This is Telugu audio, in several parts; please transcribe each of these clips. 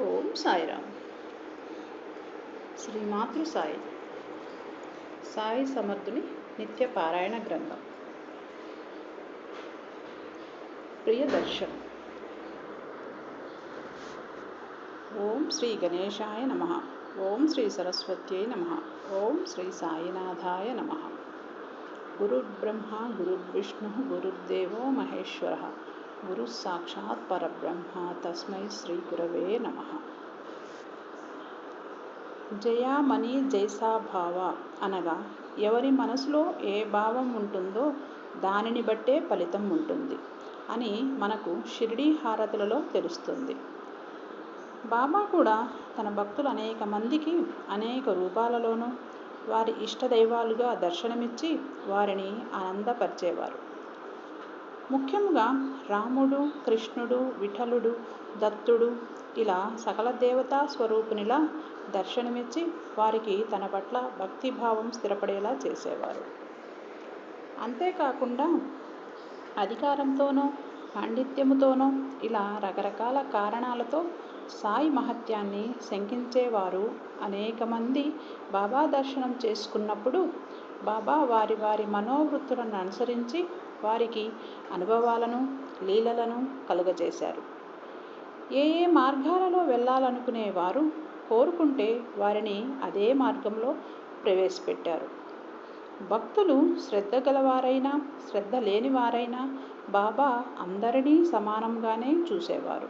ఓం సాయిరామ్. శ్రీ మాతృ సాయి. సాయి సమర్థుని నిత్య పారాయణ గ్రంథం. ప్రియదర్శనం ఓం శ్రీ గణేశాయ నమ. ఓం శ్రీ సరస్వత్యై నమ. ఓం శ్రీ సాయినాథాయ నమ. గురుర్బ్రహ్మ గురుర్విష్ణు గురుర్దేవో మహేశ్వర. గురు సాక్షాత్ పరబ్రహ్మ తస్మై శ్రీ గురవే నమ జయామణి జైసాభావ అనగా ఎవరి మనసులో ఏ భావం ఉంటుందో దానిని బట్టే ఫలితం ఉంటుంది అని మనకు షిరిడీ హారతులలో తెలుస్తుంది. బాబా కూడా తన భక్తులు అనేక మందికి అనేక రూపాలలోనూ వారి ఇష్టదైవాలుగా దర్శనమిచ్చి వారిని ఆనందపరిచేవారు. ముఖ్యంగా రాముడు కృష్ణుడు విఠలుడు దత్తుడు ఇలా సకల దేవతా స్వరూపునిలా దర్శనమిచ్చి వారికి తన పట్ల భక్తిభావం స్థిరపడేలా చేసేవారు. అంతేకాకుండా అధికారంతోనో పాండిత్యముతోనో ఇలా రకరకాల కారణాలతో సాయి మహత్యాన్ని శంకించేవారు అనేక మంది బాబా దర్శనం చేసుకున్నప్పుడు బాబా వారి వారి మనోవృత్తులను అనుసరించి వారికి అనుభవాలను లీలలను కలుగజేశారు. ఏ ఏ మార్గాలలో వెళ్ళాలనుకునేవారు కోరుకుంటే వారిని అదే మార్గంలో ప్రవేశపెట్టారు. భక్తులు శ్రద్ధ గలవారైనా శ్రద్ధ లేనివారైనా బాబా అందరినీ సమానంగానే చూసేవారు.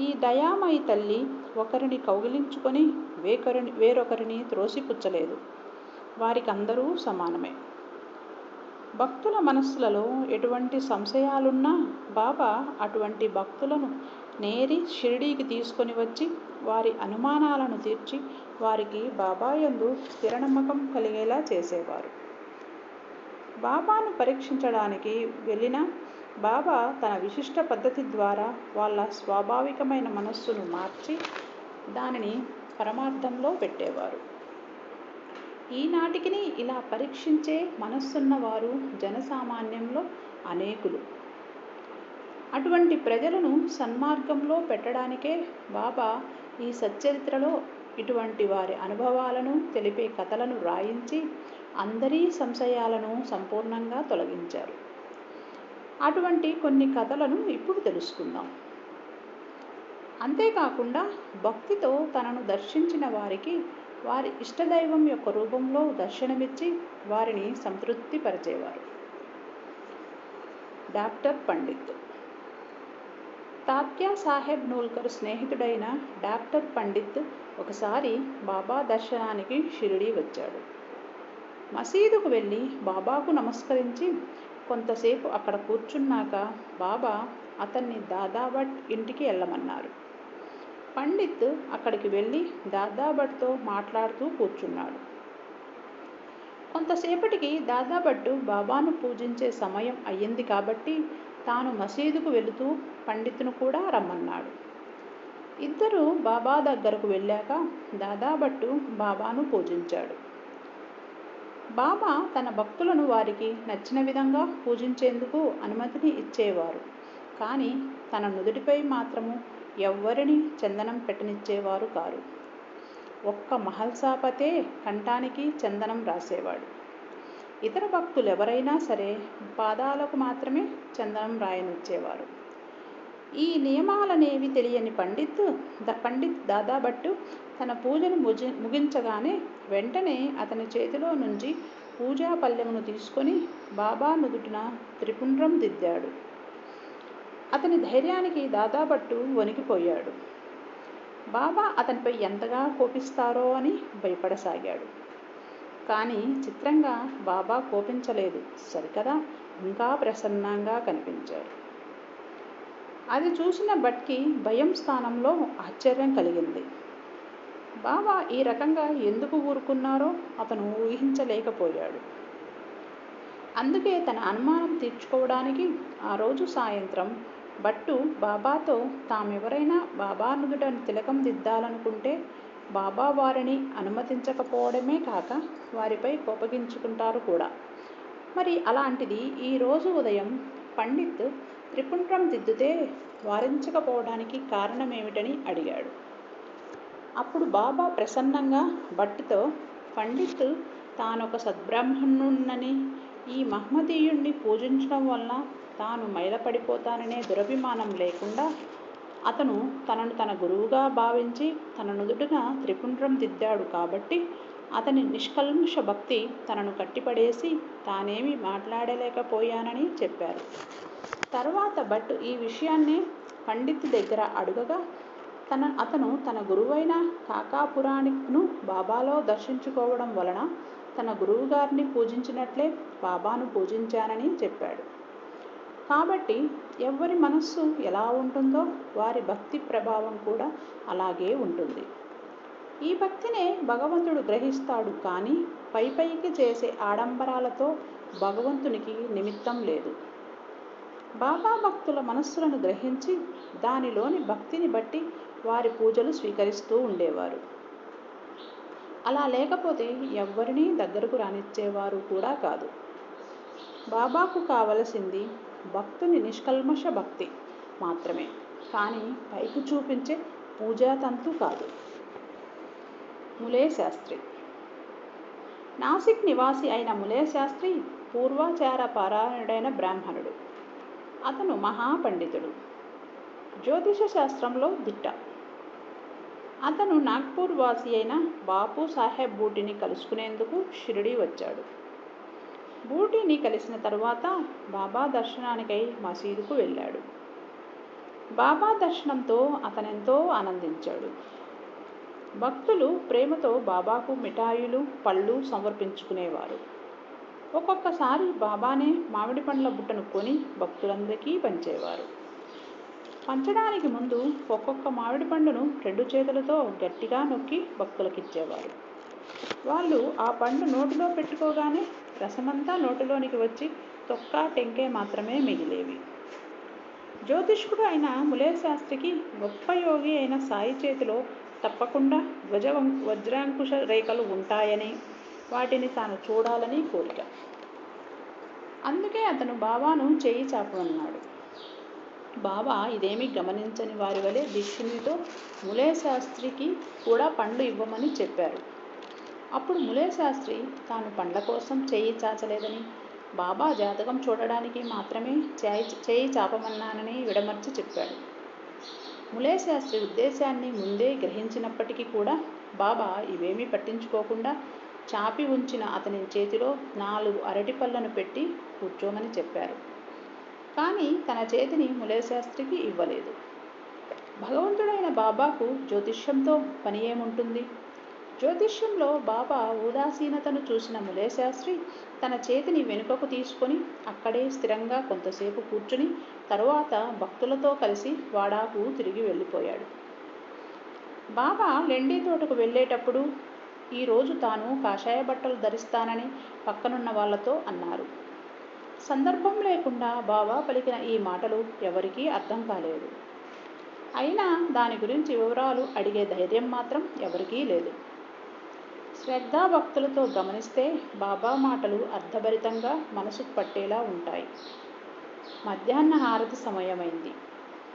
ఈ దయామయి తల్లి ఒకరిని కౌగిలించుకొని వేకరిని వేరొకరిని త్రోసిపుచ్చలేదు. వారికి అందరూ సమానమే. భక్తుల మనస్సులలో ఎటువంటి సంశయాలున్నా బాబా అటువంటి భక్తులను నేరి షిరిడీకి తీసుకొని వచ్చి వారి అనుమానాలను తీర్చి వారికి బాబా యందు స్థిర నమ్మకం కలిగేలా చేసేవారు. బాబాను పరీక్షించడానికి వెళ్ళిన బాబా తన విశిష్ట పద్ధతి ద్వారా వాళ్ళ స్వాభావికమైన మనస్సును మార్చి దానిని పరమార్థంలో పెట్టేవారు. ఈనాటికి ఇలా పరీక్షించే మనస్సున్నవారు జనసామాన్యంలో అనేకులు. అటువంటి ప్రజలను సన్మార్గంలో పెట్టడానికే బాబా ఈ సచ్చరిత్రలో ఇటువంటి వారి అనుభవాలను తెలిపే కథలను రాయించి అందరి సంశయాలను సంపూర్ణంగా తొలగించారు. అటువంటి కొన్ని కథలను ఇప్పుడు తెలుసుకుందాం. అంతేకాకుండా భక్తితో తనను దర్శించిన వారికి వారి ఇష్టదైవం యొక్క రూపంలో దర్శనమిచ్చి వారిని సంతృప్తిపరిచేవారు. డాక్టర్ పండిత్ తాత్యా సాహెబ్ నూల్కర్ స్నేహితుడైన డాక్టర్ పండిత్ ఒకసారి బాబా దర్శనానికి షిరిడి వచ్చాడు. మసీదుకు వెళ్ళి బాబాకు నమస్కరించి కొంతసేపు అక్కడ కూర్చున్నాక బాబా అతన్ని దాదాభట్ ఇంటికి వెళ్ళమన్నారు పండిత్ అక్కడికి వెళ్ళి దాదాభట్తో మాట్లాడుతూ కూర్చున్నాడు. కొంతసేపటికి దాదాభట్టు బాబాను పూజించే సమయం అయ్యింది కాబట్టి తాను మసీదుకు వెళుతూ పండితును కూడా రమ్మన్నాడు. ఇద్దరు బాబా దగ్గరకు వెళ్ళాక దాదాభట్టు బాబాను పూజించాడు. బాబా తన భక్తులను వారికి నచ్చిన విధంగా పూజించేందుకు అనుమతిని ఇచ్చేవారు. కానీ తన నుదుటిపై మాత్రము ఎవ్వరిని చందనం పెట్టనిచ్చేవారు కారు. ఒక్క మహల్సాపతే కంఠానికి చందనం రాసేవాడు. ఇతర భక్తులు ఎవరైనా సరే పాదాలకు మాత్రమే చందనం రాయనిచ్చేవారు. ఈ నియమాలనేవి తెలియని పండిత్ ద పండిత్ దాదాభట్టు తన పూజను ముగి ముగించగానే వెంటనే అతని చేతిలో నుంచి పూజా పల్లెమును తీసుకొని బాబా నుదుటిన త్రిపుండ్రం దిద్దాడు. అతని ధైర్యానికి దాదాపట్టు వణికిపోయాడు. బాబా అతనిపై ఎంతగా కోపిస్తారో అని భయపడసాగాడు. కానీ చిత్రంగా బాబా కోపించలేదు. సరికదా? ఇంకా ప్రసన్నంగా కనిపించాడు. అది చూసిన బట్కి భయం స్థానంలో ఆశ్చర్యం కలిగింది. బాబా ఈ రకంగా ఎందుకు ఊరుకున్నారో అతను ఊహించలేకపోయాడు. అందుకే తన అనుమానం తీర్చుకోవడానికి ఆ రోజు సాయంత్రం భట్టు బాబాతో తామెవరైనా బాబా నుదుటను తిలకం దిద్దాలనుకుంటే బాబా వారిని అనుమతించకపోవడమే కాక వారిపై కోపగించుకుంటారు కూడా. మరి అలాంటిది ఈరోజు ఉదయం పండిత్ త్రిపుండ్రం దిద్దుతే వారించకపోవడానికి కారణమేమిటని అడిగాడు. అప్పుడు బాబా ప్రసన్నంగా భట్టుతో పండిత్ తానొక సద్బ్రాహ్మణుణ్ణని ఈ మహమ్మదీయుణ్ణి పూజించడం వలన తాను మైలపడిపోతాననే దురభిమానం లేకుండా అతను తనను తన గురువుగా భావించి తన నుదుటిన త్రిపుండ్రం దిద్దాడు కాబట్టి అతని నిష్కల్మష భక్తి తనను కట్టిపడేసి తానేమి మాట్లాడలేకపోయానని చెప్పారు. తర్వాత భట్ ఈ విషయాన్ని పండిత్ దగ్గర అడుగగా తన అతను తన గురువైన కాకాపురాణిక్ను బాబాలో దర్శించుకోవడం వలన తన గురువుగారిని పూజించినట్లే బాబాను పూజించానని చెప్పాడు. కాబట్టి ఎవరి మనస్సు ఎలా ఉంటుందో వారి భక్తి ప్రభావం కూడా అలాగే ఉంటుంది. ఈ భక్తినే భగవంతుడు గ్రహిస్తాడు కానీ పై పైకి చేసే ఆడంబరాలతో భగవంతునికి నిమిత్తం లేదు. బాబా భక్తుల మనస్సులను గ్రహించి దానిలోని భక్తిని బట్టి వారి పూజలు స్వీకరిస్తూ ఉండేవారు. అలా లేకపోతే ఎవ్వరినీ దగ్గరకు రానిచ్చేవారు కూడా కాదు. బాబాకు కావలసింది భక్తుని నిష్కల్మష భక్తి మాత్రమే. కానీ పైకి చూపించే పూజాతంతు కాదు. ములే శాస్త్రి నాసిక్ నివాసి అయిన ములే శాస్త్రి పూర్వాచార పారాయణుడైన బ్రాహ్మణుడు. అతను మహాపండితుడు. జ్యోతిష శాస్త్రంలో దిట్ట. అతను నాగ్పూర్ వాసి అయిన బాపు సాహెబ్ బూటిని కలుసుకునేందుకు షిరిడి వచ్చాడు. బూటీని కలిసిన తర్వాత బాబా దర్శనానికై మసీదుకు వెళ్ళాడు. బాబా దర్శనంతో అతనెంతో ఆనందించాడు. భక్తులు ప్రేమతో బాబాకు మిఠాయిలు పళ్ళు సమర్పించుకునేవారు. ఒక్కొక్కసారి బాబానే మామిడి పండ్ల బుట్టను కొని భక్తులందరికీ పంచేవారు. పంచడానికి ముందు ఒక్కొక్క మామిడి పండును రెండు చేతులతో గట్టిగా నొక్కి భక్తులకిచ్చేవారు. వాళ్ళు ఆ పండు నోటిలో పెట్టుకోగానే రసమంతా నోటిలోనికి వచ్చి తొక్క టెంకే మాత్రమే మిగిలేవి. జ్యోతిష్కుడు అయిన ములే శాస్త్రికి గొప్ప యోగి అయిన సాయి చేతిలో తప్పకుండా ధ్వజ వజ్రాంకుశ రేఖలు ఉంటాయని వాటిని తాను చూడాలని కోరిక. అందుకే అతను బాబాను చేయి చాపమన్నాడు బాబా ఇదేమీ గమనించని వారి వలె దీక్షునితో ములే శాస్త్రికి కూడా పండు ఇవ్వమని చెప్పారు. అప్పుడు ములే శాస్త్రి తాను పండ్ల కోసం చేయి చాచలేదని బాబా జాతకం చూడడానికి మాత్రమే చేయి చేయి చాపమన్నానని విడమర్చి చెప్పాడు. ములే శాస్త్రి ఉద్దేశాన్ని ముందే గ్రహించినప్పటికీ కూడా బాబా ఇవేమీ పట్టించుకోకుండా చాపి ఉంచిన అతని చేతిలో నాలుగు అరటి పళ్ళను పెట్టి కూర్చోమని చెప్పారు. కానీ తన చేతిని ములే శాస్త్రికి ఇవ్వలేదు. భగవంతుడైన బాబాకు జ్యోతిష్యంతో పని ఏముంటుంది? జ్యోతిష్యంలో బాబా ఉదాసీనతను చూసిన ములేశాస్త్రి తన చేతిని వెనుకకు తీసుకొని అక్కడే స్థిరంగా కొంతసేపు కూర్చుని తరువాత భక్తులతో కలిసి వాడాకు తిరిగి వెళ్ళిపోయాడు. బాబా లెండి తోటకు వెళ్ళేటప్పుడు ఈరోజు తాను కాషాయ బట్టలు ధరిస్తానని పక్కనున్న వాళ్ళతో అన్నారు. సందర్భం లేకుండా బాబా పలికిన ఈ మాటలు ఎవరికీ అర్థం కాలేదు. అయినా దాని గురించి వివరాలు అడిగే ధైర్యం మాత్రం ఎవరికీ లేదు. శ్రద్ధాభక్తులతో గమనిస్తే బాబా మాటలు అర్థభరితంగా మనసుకు పట్టేలా ఉంటాయి. మధ్యాహ్న హారతి సమయమైంది.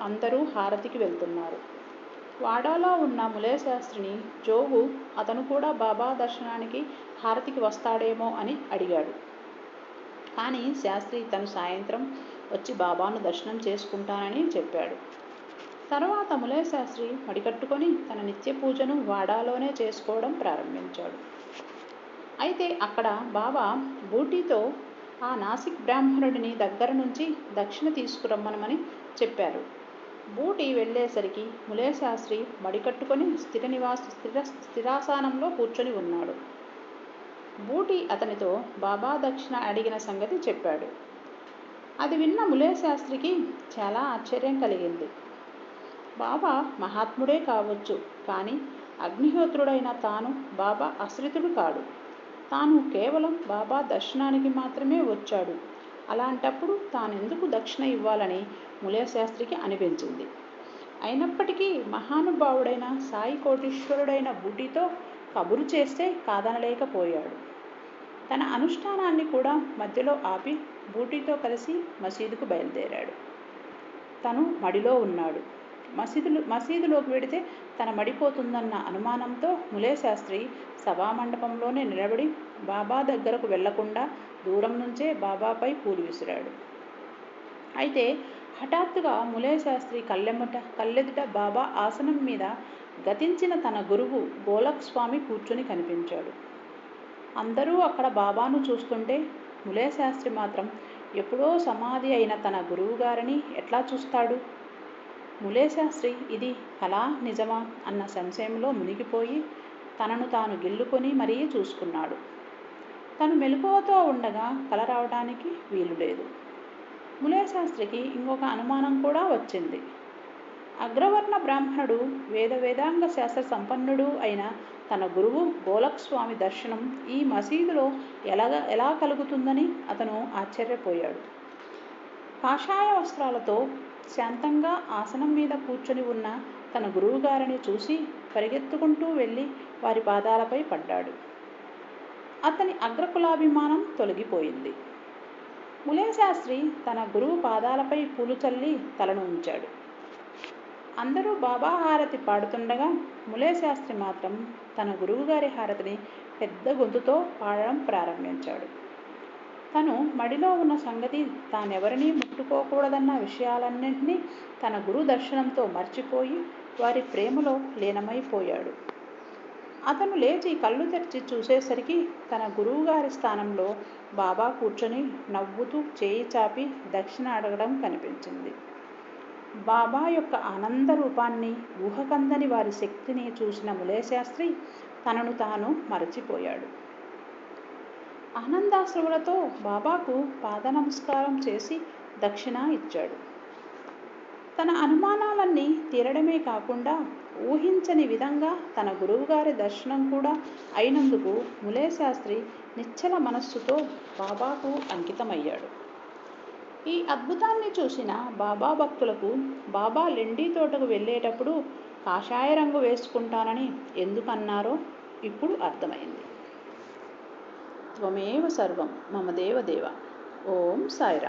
అందరూ హారతికి వెళ్తున్నారు. వాడాలో ఉన్న ములేశాస్త్రిని జోగు అతను కూడా బాబా దర్శనానికి హారతికి వస్తాడేమో అని అడిగాడు. కానీ శాస్త్రి తను సాయంత్రం వచ్చి బాబాను దర్శనం చేసుకుంటానని చెప్పాడు. తర్వాత ములయశాస్త్రి మడికట్టుకొని తన నిత్య పూజను వాడాలోనే చేసుకోవడం ప్రారంభించాడు. అయితే అక్కడ బాబా బూటీతో ఆ నాసిక్ బ్రాహ్మణుడిని దగ్గర నుంచి దక్షిణ తీసుకురమ్మనమని చెప్పారు. బూటి వెళ్ళేసరికి ములేశాస్త్రి మడికట్టుకొని స్థిర నివాస స్థిర స్థిరాసనంలో కూర్చొని ఉన్నాడు. బూటి అతనితో బాబా దక్షిణ అడిగిన సంగతి చెప్పాడు. అది విన్న ములే శాస్త్రికి చాలా ఆశ్చర్యం కలిగింది. బాబా మహాత్ముడే కావచ్చు కానీ అగ్నిహోత్రుడైన తాను బాబా ఆశ్రితుడు కాడు. తాను కేవలం బాబా దర్శనానికి మాత్రమే వచ్చాడు. అలాంటప్పుడు తానెందుకు దక్షిణ ఇవ్వాలని ములయశాస్త్రికి అనిపించింది. అయినప్పటికీ మహానుభావుడైన సాయి కోటీశ్వరుడైన బుటితో కబురు చేస్తే కాదనలేకపోయాడు. తన అనుష్ఠానాన్ని కూడా మధ్యలో ఆపి బూటీతో కలిసి మసీదుకు బయలుదేరాడు. తను మడిలో ఉన్నాడు. మసీదులు మసీదులోకి వెడితే తన మడిపోతుందన్న అనుమానంతో ములే శాస్త్రి సభామండపంలోనే నిలబడి బాబా దగ్గరకు వెళ్ళకుండా దూరం నుంచే బాబాపై పూలు విసిరాడు. అయితే హఠాత్తుగా ములే శాస్త్రి కళ్ళెమ్మట కళ్ళెదుట బాబా ఆసనం మీద గతించిన తన గురువు గోలక్ స్వామి కూర్చుని కనిపించాడు. అందరూ అక్కడ బాబాను చూస్తుంటే ములే శాస్త్రి మాత్రం ఎప్పుడో సమాధి అయిన తన గురువుగారిని ఎట్లా చూస్తాడు? ములే శాస్త్రి ఇది కళా నిజమా అన్న సంశయంలో మునిగిపోయి తనను తాను గిల్లుకొని మరీ చూసుకున్నాడు. తను మెలకువతో ఉండగా కల రావడానికి వీలు లేదు. ములే శాస్త్రికి ఇంకొక అనుమానం కూడా వచ్చింది. అగ్రవర్ణ బ్రాహ్మణుడు వేద వేదాంగ శాస్త్ర సంపన్నుడు అయిన తన గురువు గోలక్ స్వామి దర్శనం ఈ మసీదులో ఎలాగ ఎలా కలుగుతుందని అతను ఆశ్చర్యపోయాడు. కాషాయ వస్త్రాలతో శాంతంగా ఆసనం మీద కూర్చొని ఉన్న తన గురువుగారిని చూసి పరిగెత్తుకుంటూ వెళ్ళి వారి పాదాలపై పడ్డాడు. అతని అగ్రకులాభిమానం తొలగిపోయింది. ములే శాస్త్రి తన గురువు పాదాలపై పూలు చల్లి తలను ఉంచాడు. అందరూ బాబా హారతి పాడుతుండగా ములే శాస్త్రి మాత్రం తన గురువుగారి హారతిని పెద్ద గొంతుతో పాడడం ప్రారంభించాడు. తను మడిలో ఉన్న సంగతి తానెవరినీ ముట్టుకోకూడదన్న విషయాలన్నింటినీ తన గురు దర్శనంతో మర్చిపోయి వారి ప్రేమలో లీనమైపోయాడు. అతను లేచి కళ్ళు తెరిచి చూసేసరికి తన గురువుగారి స్థానంలో బాబా కూర్చొని నవ్వుతూ చేయి చాపి దక్షిణ అడగడం కనిపించింది. బాబా యొక్క ఆనంద రూపాన్ని ఊహకందని వారి శక్తిని చూసిన ములేశాస్త్రి తనను తాను మరచిపోయాడు. ఆనందాశ్రములతో బాబాకు పాద నమస్కారం చేసి దక్షిణ ఇచ్చాడు. తన అనుమానాలన్నీ తీరడమే కాకుండా ఊహించని విధంగా తన గురువుగారి దర్శనం కూడా అయినందుకు ములే శాస్త్రి నిశ్చల మనస్సుతో బాబాకు అంకితమయ్యాడు. ఈ అద్భుతాన్ని చూసిన బాబా భక్తులకు బాబా లెండి తోటకు వెళ్ళేటప్పుడు కాషాయ రంగు వేసుకుంటానని ఎందుకన్నారో ఇప్పుడు అర్థమైంది. त्वमेव सर्वं मम देवदेव। ॐ साय